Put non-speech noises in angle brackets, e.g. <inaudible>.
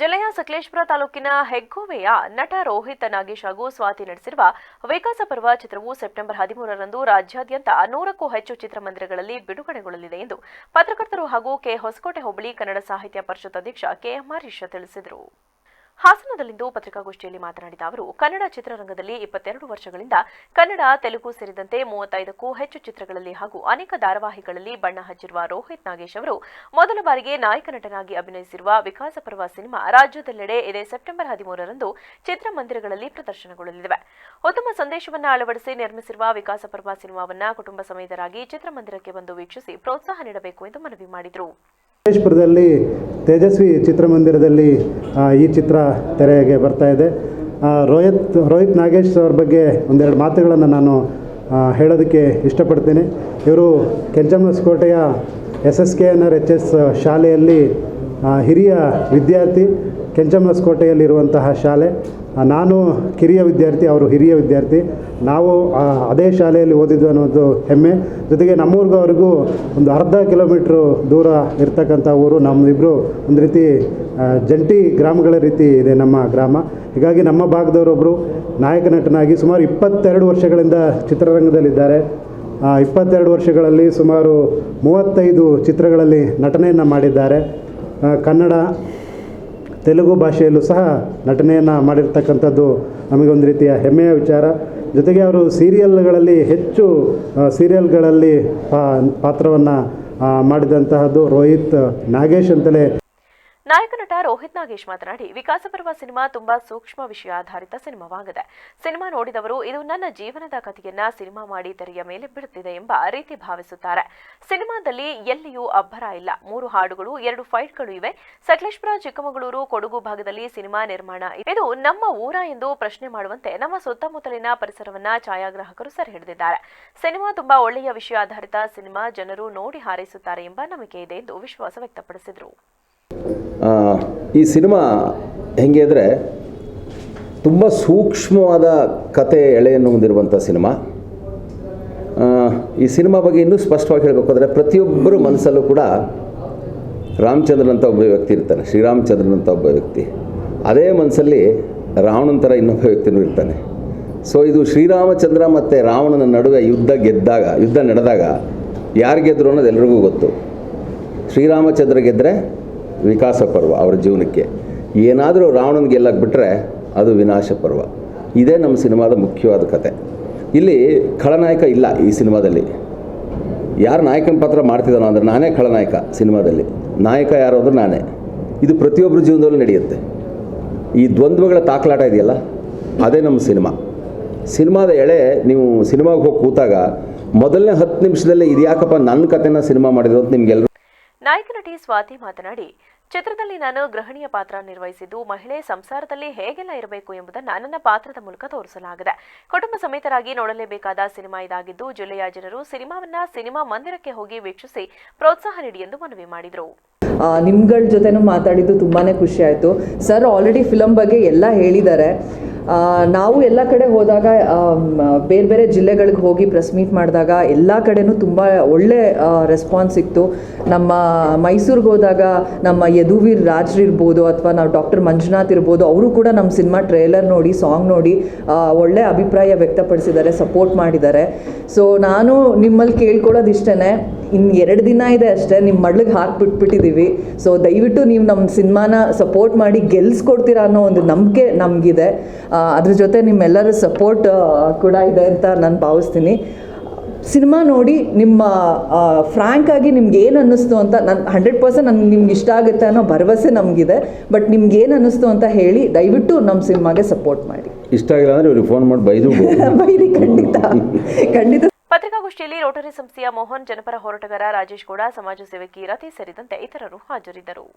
ಜಿಲ್ಲೆಯ ಸಕಲೇಶ್ಪುರ ತಾಲೂಕಿನ ಹೆಗ್ಗೋವೆಯ ನಟ ರೋಹಿತ್ ನಾಗೇಶ್ ಹಾಗೂ ಸ್ವಾತಿ ನಡೆಸಿರುವ ವಿಕಾಸ ಪರ್ವ ಚಿತ್ರವು ಸೆಪ್ಟೆಂಬರ್ ಹದಿಮೂರರಂದು ರಾಜ್ಯಾದ್ಯಂತ ನೂರಕ್ಕೂ ಹೆಚ್ಚು ಚಿತ್ರಮಂದಿರಗಳಲ್ಲಿ ಬಿಡುಗಡೆಗೊಳ್ಳಲಿದೆ ಎಂದು ಪತ್ರಕರ್ತರು ಹಾಗೂ ಕೆ ಹೊಸಕೋಟೆ ಹೋಬಳಿ ಕನ್ನಡ ಸಾಹಿತ್ಯ ಪರಿಷತ್ ಅಧ್ಯಕ್ಷ ಕೆಎಂ ಹರೀಶ್ ತಿಳಿಸಿದರು. ಹಾಸನದಲ್ಲಿಂದು ಪತ್ರಿಕಾಗೋಷ್ಠಿಯಲ್ಲಿ ಮಾತನಾಡಿದ ಅವರು, ಕನ್ನಡ ಚಿತ್ರರಂಗದಲ್ಲಿ ಇಪ್ಪತ್ತೆರಡು ವರ್ಷಗಳಿಂದ ಕನ್ನಡ, ತೆಲುಗು ಸೇರಿದಂತೆ ಮೂವತ್ತೈದಕ್ಕೂ ಹೆಚ್ಚು ಚಿತ್ರಗಳಲ್ಲಿ ಹಾಗೂ ಅನೇಕ ಧಾರಾವಾಹಿಗಳಲ್ಲಿ ಬಣ್ಣ ಹಚ್ಚಿರುವ ರೋಹಿತ್ ನಾಗೇಶ್ ಅವರು, ಮೊದಲ ಬಾರಿಗೆ ನಾಯಕ ನಟನಾಗಿ ಅಭಿನಯಿಸಿರುವ ವಿಕಾಸ ಪರ್ವ ಸಿನಿಮಾ ರಾಜ್ಯದೆಲ್ಲೆಡೆ ಇದೇ ಸೆಪ್ಟೆಂಬರ್ ಹದಿಮೂರರಂದು ಚಿತ್ರಮಂದಿರಗಳಲ್ಲಿ ಪ್ರದರ್ಶನಗೊಳ್ಳಲಿವೆ ಉತ್ತಮ ಸಂದೇಶವನ್ನು ಅಳವಡಿಸಿ ನಿರ್ಮಿಸಿರುವ ವಿಕಾಸ ಪರ್ವ ಸಿನಿಮಾವನ್ನ ಕುಟುಂಬ ಸಮೇತರಾಗಿ ಚಿತ್ರಮಂದಿರಕ್ಕೆ ಬಂದು ವೀಕ್ಷಿಸಿ ಪ್ರೋತ್ಸಾಹ ನೀಡಬೇಕು ಎಂದು ಮನವಿ ಮಾಡಿದರು. ಮಹೇಶ್ಪುರದಲ್ಲಿ ತೇಜಸ್ವಿ ಚಿತ್ರಮಂದಿರದಲ್ಲಿ ಈ ಚಿತ್ರ ತೆರೆಗೆ ಬರ್ತಾ ಇದೆ. ರೋಹಿತ್ ರೋಹಿತ್ ನಾಗೇಶ್ ಅವ್ರ ಬಗ್ಗೆ ಒಂದೆರಡು ಮಾತುಗಳನ್ನು ನಾನು ಹೇಳೋದಕ್ಕೆ ಇಷ್ಟಪಡ್ತೀನಿ. ಇವರು ಕೆಂಚಮ್ಮಸ್ಕೋಟೆಯ S S K N R H S ಶಾಲೆಯಲ್ಲಿ ಹಿರಿಯ ವಿದ್ಯಾರ್ಥಿ, ಕೆಂಚಮ್ಮಸ್ಕೋಟೆಯಲ್ಲಿರುವಂತಹ ಶಾಲೆ. ನಾನು ಕಿರಿಯ ವಿದ್ಯಾರ್ಥಿ, ಅವರು ಹಿರಿಯ ವಿದ್ಯಾರ್ಥಿ. ನಾವು ಅದೇ ಶಾಲೆಯಲ್ಲಿ ಓದಿದ್ದು ಅನ್ನೋದು ಹೆಮ್ಮೆ. ಜೊತೆಗೆ ನಮ್ಮೂರಿಗೂ ಒಂದು ಅರ್ಧ ಕಿಲೋಮೀಟ್ರು ದೂರ ಇರ್ತಕ್ಕಂಥ ಊರು ನಮ್ಮಿಬ್ಬರು ಒಂದು ರೀತಿ ಜಂಟಿ ಗ್ರಾಮಗಳ ರೀತಿ ಇದೆ ನಮ್ಮ ಗ್ರಾಮ. ಹೀಗಾಗಿ ನಮ್ಮ ಭಾಗದವರೊಬ್ಬರು ನಾಯಕ ನಟನಾಗಿ ಸುಮಾರು ಇಪ್ಪತ್ತೆರಡು ವರ್ಷಗಳಿಂದ ಚಿತ್ರರಂಗದಲ್ಲಿದ್ದಾರೆ. ಇಪ್ಪತ್ತೆರಡು ವರ್ಷಗಳಲ್ಲಿ ಸುಮಾರು ಮೂವತ್ತೈದು ಚಿತ್ರಗಳಲ್ಲಿ ನಟನೆಯನ್ನು ಮಾಡಿದ್ದಾರೆ. ಕನ್ನಡ ತೆಲುಗು ಭಾಷೆಯಲ್ಲೂ ಸಹ ನಟನೆಯನ್ನು ಮಾಡಿರ್ತಕ್ಕಂಥದ್ದು ನಮಗೊಂದು ರೀತಿಯ ಹೆಮ್ಮೆಯ ವಿಚಾರ. ಜೊತೆಗೆ ಅವರು ಸೀರಿಯಲ್ಗಳಲ್ಲಿ ಹೆಚ್ಚು ಸೀರಿಯಲ್ಗಳಲ್ಲಿ ಪಾತ್ರವನ್ನು ಮಾಡಿದಂತಹದ್ದು ರೋಹಿತ್ ನಾಗೇಶ್ ಅಂತಲೇ ನಾಯಕ ನಟ ರೋಹಿತ್ ನಾಗೇಶ್ ಮಾತನಾಡಿ, ವಿಕಾಸ ಪರ್ವ ಸಿನಿಮಾ ತುಂಬಾ ಸೂಕ್ಷ್ಮ ವಿಷಯ ಆಧಾರಿತ ಸಿನಿಮಾವಾಗಿದೆ. ಸಿನಿಮಾ ನೋಡಿದವರು, ಇದು ನನ್ನ ಜೀವನದ ಕಥೆಯನ್ನ ಸಿನಿಮಾ ಮಾಡಿ ತೆರೆಯ ಮೇಲೆ ಬಿಡುತ್ತಿದೆ ಎಂಬ ರೀತಿ ಭಾವಿಸುತ್ತಾರೆ. ಸಿನಿಮಾದಲ್ಲಿ ಎಲ್ಲಿಯೂ ಅಬ್ಬರ ಇಲ್ಲ. ಮೂರು ಹಾಡುಗಳು, ಎರಡು ಫೈಟ್ಗಳು ಇವೆ. ಸಕಲೇಶ್ಪುರ, ಚಿಕ್ಕಮಗಳೂರು, ಕೊಡಗು ಭಾಗದಲ್ಲಿ ಸಿನಿಮಾ ನಿರ್ಮಾಣ ಇದು ನಮ್ಮ ಊರ ಎಂದು ಪ್ರಶ್ನೆ ಮಾಡುವಂತೆ ನಮ್ಮ ಸುತ್ತಮುತ್ತಲಿನ ಪರಿಸರವನ್ನ ಛಾಯಾಗ್ರಾಹಕರು ಸೆರೆ ಹಿಡಿದಿದ್ದಾರೆ. ಸಿನಿಮಾ ತುಂಬಾ ಒಳ್ಳೆಯ ವಿಷಯ ಆಧಾರಿತ ಸಿನಿಮಾ ಜನರು ನೋಡಿ ಹಾರೈಸುತ್ತಾರೆ ಎಂಬ ನಂಬಿಕೆ ಇದೆ ಎಂದು ವಿಶ್ವಾಸ ವ್ಯಕ್ತಪಡಿಸಿದರು. ಈ ಸಿನಿಮಾ ಹೆಂಗೆ ಅಂದರೆ ತುಂಬ ಸೂಕ್ಷ್ಮವಾದ ಕತೆ ಎಳೆಯನ್ನು ಹೊಂದಿರುವಂಥ ಸಿನಿಮಾ. ಈ ಸಿನಿಮಾ ಬಗ್ಗೆ ಇನ್ನೂ ಸ್ಪಷ್ಟವಾಗಿ ಹೇಳಬೇಕಾದ್ರೆ ಪ್ರತಿಯೊಬ್ಬರ ಮನಸ್ಸಲ್ಲೂ ಕೂಡ ರಾಮಚಂದ್ರನ್ ಅಂತ ಒಬ್ಬ ವ್ಯಕ್ತಿ ಇರ್ತಾನೆ, ಶ್ರೀರಾಮಚಂದ್ರನ್ ಅಂತ ಒಬ್ಬ ವ್ಯಕ್ತಿ. ಅದೇ ಮನಸ್ಸಲ್ಲಿ ರಾವಣನ ಥರ ಇನ್ನೊಬ್ಬ ವ್ಯಕ್ತಿನೂ ಇರ್ತಾನೆ. ಸೊ ಇದು ಶ್ರೀರಾಮಚಂದ್ರ ಮತ್ತು ರಾವಣನ ನಡುವೆ ಯುದ್ಧ ಗೆದ್ದಾಗ, ಯುದ್ಧ ನಡೆದಾಗ ಯಾರು ಗೆದ್ದರು ಅನ್ನೋದು ಎಲ್ರಿಗೂ ಗೊತ್ತು. ಶ್ರೀರಾಮಚಂದ್ರ ಗೆದ್ದರೆ ವಿಕಾಸ ಪರ್ವ ಅವರ ಜೀವನಕ್ಕೆ. ಏನಾದರೂ ರಾವಣನ ಗೆಲ್ಲಕ್ಕೆ ಬಿಟ್ಟರೆ ಅದು ವಿನಾಶ ಪರ್ವ. ಇದೇ ನಮ್ಮ ಸಿನಿಮಾದ ಮುಖ್ಯವಾದ ಕತೆ. ಇಲ್ಲಿ ಖಳನಾಯಕ ಇಲ್ಲ ಈ ಸಿನಿಮಾದಲ್ಲಿ. ಯಾರು ನಾಯಕನ ಪಾತ್ರ ಮಾಡ್ತಿದ್ದಾನೋ ಅಂದರೆ ನಾನೇ ಖಳನಾಯಕ ಸಿನಿಮಾದಲ್ಲಿ. ನಾಯಕ ಯಾರು ಅಂದ್ರೆ ನಾನೇ. ಇದು ಪ್ರತಿಯೊಬ್ಬರ ಜೀವನದಲ್ಲೂ ನಡೆಯುತ್ತೆ. ಈ ದ್ವಂದ್ವಗಳ ತಾಕಲಾಟ ಇದೆಯಲ್ಲ? ಅದೇ ನಮ್ಮ ಸಿನಿಮಾ. ಸಿನಿಮಾದ ಎಳೆ ನೀವು ಸಿನಿಮಾಗೆ ಹೋಗಿ ಕೂತಾಗ ಮೊದಲನೇ ಹತ್ತು ನಿಮಿಷದಲ್ಲೇ ಇದ್ಯಾಕಪ್ಪ ನನ್ನ ಕತೆನ ಸಿನಿಮಾ ಮಾಡಿದ್ರು ಅಂತ ನಿಮ್ಗೆಲ್ಲರೂ ನಾಯಕ ನಟಿ ಸ್ವಾತಿ ಮಾತನಾಡಿ, ಚಿತ್ರದಲ್ಲಿ ನಾನು ಗೃಹಿಣಿಯ ಪಾತ್ರ ನಿರ್ವಹಿಸಿದ್ದು, ಮಹಿಳೆ ಸಂಸಾರದಲ್ಲಿ ಹೇಗೆಲ್ಲ ಇರಬೇಕು ಎಂಬುದನ್ನು ನನ್ನ ಪಾತ್ರದ ಮೂಲಕ ತೋರಿಸಲಾಗಿದೆ. ಕುಟುಂಬ ಸಮೇತರಾಗಿ ನೋಡಲೇಬೇಕಾದ ಸಿನಿಮಾ ಇದಾಗಿದ್ದು, ಜಿಲ್ಲೆಯ ಜನರು ಸಿನಿಮಾವನ್ನ ಸಿನಿಮಾ ಮಂದಿರಕ್ಕೆ ಹೋಗಿ ವೀಕ್ಷಿಸಿ ಪ್ರೋತ್ಸಾಹ ನೀಡಿ ಎಂದು ಮನವಿ ಮಾಡಿದರು. ನಿಮ್ಗಳ ಜೊತೆನೂ ಮಾತಾಡಿದ್ದು ತುಂಬಾ ಖುಷಿ ಆಯಿತು. ಸರ್ ಆಲ್ರೆಡಿ ಫಿಲಮ್ ಬಗ್ಗೆ ಎಲ್ಲ ಹೇಳಿದ್ದಾರೆ. ನಾವು ಎಲ್ಲ ಕಡೆ ಹೋದಾಗ ಬೇರೆ ಬೇರೆ ಜಿಲ್ಲೆಗಳಿಗೆ ಹೋಗಿ ಪ್ರೆಸ್ ಮೀಟ್ ಮಾಡಿದಾಗ ಎಲ್ಲ ಕಡೆನೂ ತುಂಬ ಒಳ್ಳೆ ರೆಸ್ಪಾನ್ಸ್ ಸಿಕ್ತು. ನಮ್ಮ ಮೈಸೂರಿಗೆ ಹೋದಾಗ ನಮ್ಮ ಯದುವೀರ್ ರಾಜ್ರು ಇರ್ಬೋದು ಅಥವಾ ನಾವು ಡಾಕ್ಟರ್ ಮಂಜುನಾಥ್ ಇರ್ಬೋದು, ಅವರು ಕೂಡ ನಮ್ಮ ಸಿನಿಮಾ ಟ್ರೇಲರ್ ನೋಡಿ ಸಾಂಗ್ ನೋಡಿ ಒಳ್ಳೆ ಅಭಿಪ್ರಾಯ ವ್ಯಕ್ತಪಡಿಸಿದ್ದಾರೆ ಸಪೋರ್ಟ್ ಮಾಡಿದ್ದಾರೆ. ಸೊ ನಾನು ನಿಮ್ಮಲ್ಲಿ ಕೇಳ್ಕೊಳ್ಳೋದು ಇಷ್ಟೇ ಇನ್ನು ಎರಡು ದಿನ ಇದೆ ಅಷ್ಟೇ ನಿಮ್ಮ ಮಡ್ಲಿಗೆ ಹಾಕ್ಬಿಟ್ಬಿಟ್ಟಿದ್ದೀವಿ ಸೊ ದಯವಿಟ್ಟು ನೀವು ನಮ್ಮ ಸಿನಿಮಾನ ಸಪೋರ್ಟ್ ಮಾಡಿ ಗೆಲ್ಸ್ಕೊಡ್ತೀರಾ ಅನ್ನೋ ಒಂದು ನಂಬಿಕೆ ನಮಗಿದೆ. ಅದ್ರ ಜೊತೆ ನಿಮ್ಮೆಲ್ಲರ ಸಪೋರ್ಟ್ ಕೂಡ ಇದೆ ಅಂತ ನಾನು ಭಾವಿಸ್ತೀನಿ. ಸಿನಿಮಾ ನೋಡಿ ನಿಮ್ಮ ಫ್ರ್ಯಾಂಕ್ ಆಗಿ ನಿಮ್ಗೆ ಏನು ಅನ್ನಿಸ್ತು ಅಂತ ನನ್ನ ಹಂಡ್ರೆಡ್ ಪರ್ಸೆಂಟ್ ನನ್ಗೆ ನಿಮ್ಗೆ ಇಷ್ಟ ಆಗುತ್ತೆ ಅನ್ನೋ ಭರವಸೆ ನಮಗಿದೆ. ಬಟ್ ನಿಮ್ಗೆ ಏನು ಅನ್ನಿಸ್ತು ಅಂತ ಹೇಳಿ ದಯವಿಟ್ಟು ನಮ್ಮ ಸಿನಿಮಾಗೆ ಸಪೋರ್ಟ್ ಮಾಡಿ. ಇಷ್ಟ ಆಗಿಲ್ಲ ಅಂದ್ರೆ ಇವ್ರಿಗೆ ಫೋನ್ ಮಾಡಿ ಬೈದು <laughs> ಬೈರಿ ಖಂಡಿತ. ಖಂಡಿತ. ಪತ್ರಿಕಾಗೋಷ್ಠಿಯಲ್ಲಿ ರೋಟರಿ ಸಂಸ್ಥೆಯ ಮೋಹನ್ ಜನಪರ ಹೋರಾಟಗಾರ ರಾಜೇಶ್ ಗೌಡ ಸಮಾಜ ಸೇವಕಿ ರತಿ ಸೇರಿದಂತೆ ಇತರರು ಹಾಜರಿದ್ದರು.